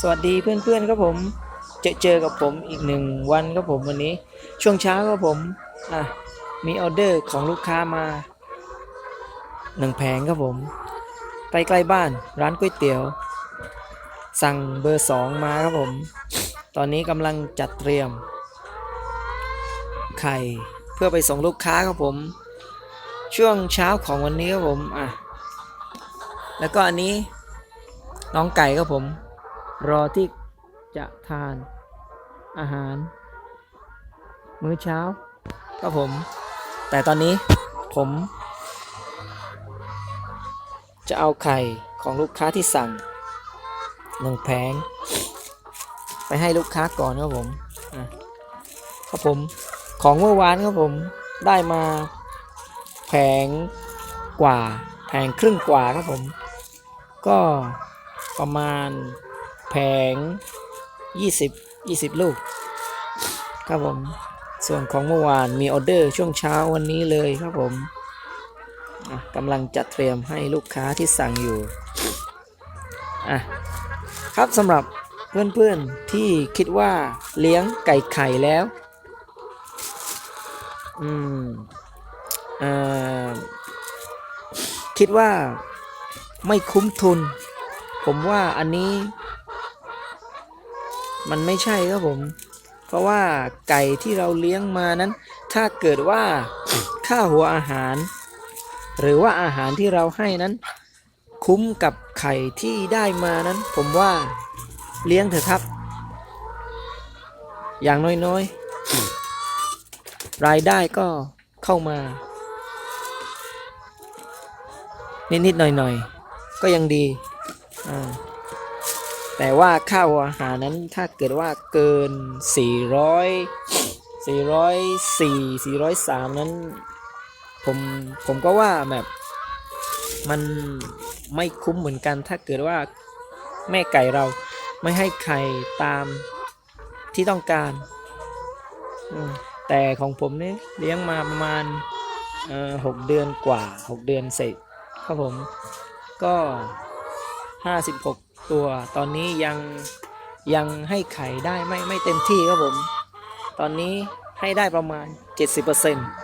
สวัสดีเพื่อนๆครับผมจอเจอกับผมอีกหนึ่งวันครับผมวันนี้ ช่วงเช้าครับผมอะมีออเดอร์ของลูกค้ามาหนึ่งแผงครับผมใกล้ๆบ้านร้านก๋วยเตี๋ยว สั่งเบอร์สองมาครับผม ตอนนี้กำลังจัดเตรียม ไข่เพื่อไปส่งลูกค้าครับผม ช่วงเช้าของวันนี้ครับผมอะแล้วก็อันนี้น้องไก่ครับผม รอที่จะทานอาหาร มื้อเช้าครับผม แต่ตอนนี้ผม จะเอาไข่ของลูกค้าที่สั่งหนึ่งแผง ไปให้ลูกค้าก่อนครับผมครับผมของเมื่อวานครับผมได้มาแผงกว่าแผงครึ่งกว่าครับผม ก็ประมาณ แผง 20 20 ลูก ครับผม ส่วนของเมื่อวานมีออเดอร์ช่วงเช้าวันนี้เลยครับผมกำลังจัดเตรียมให้ลูกค้าที่สั่งอยู่อะครับสำหรับเพื่อนๆที่คิดว่าเลี้ยงไก่ไข่แล้ว อืมอ่อคิดว่าไม่คุ้มทุน ผมว่าอันนี้ มันไม่ใช่ครับผม เพราะว่าไก่ที่เราเลี้ยงมานั้น ถ้าเกิดว่าค่าหัวอาหาร หรือว่าอาหารที่เราให้นั้น คุ้มกับไข่ที่ได้มานั้น ผมว่าเลี้ยงเถอะครับ อย่างน้อยๆ รายได้ก็เข้ามา นิดๆหน่อยๆ ก็ยังดีอ่า แต่ว่าค่าหัวอาหารนั้นถ้าเกิดว่าเกิน 400 404 403 นั้น ผมผมก็ว่าแบบมันไม่คุ้มเหมือนกันถ้าเกิดว่าแม่ไก่เราไม่ให้ไข่ตามที่ต้องการ แต่ของผมเนี่ยเลี้ยงมาประมาณหกเดือนกว่า 6 เดือนเสร็จครับผมก็ 56 ตัว ตอนนี้ยังยังให้ไข่ได้ไม่ไม่เต็มที่ครับผม ตอนนี้ให้ได้ประมาณ 70%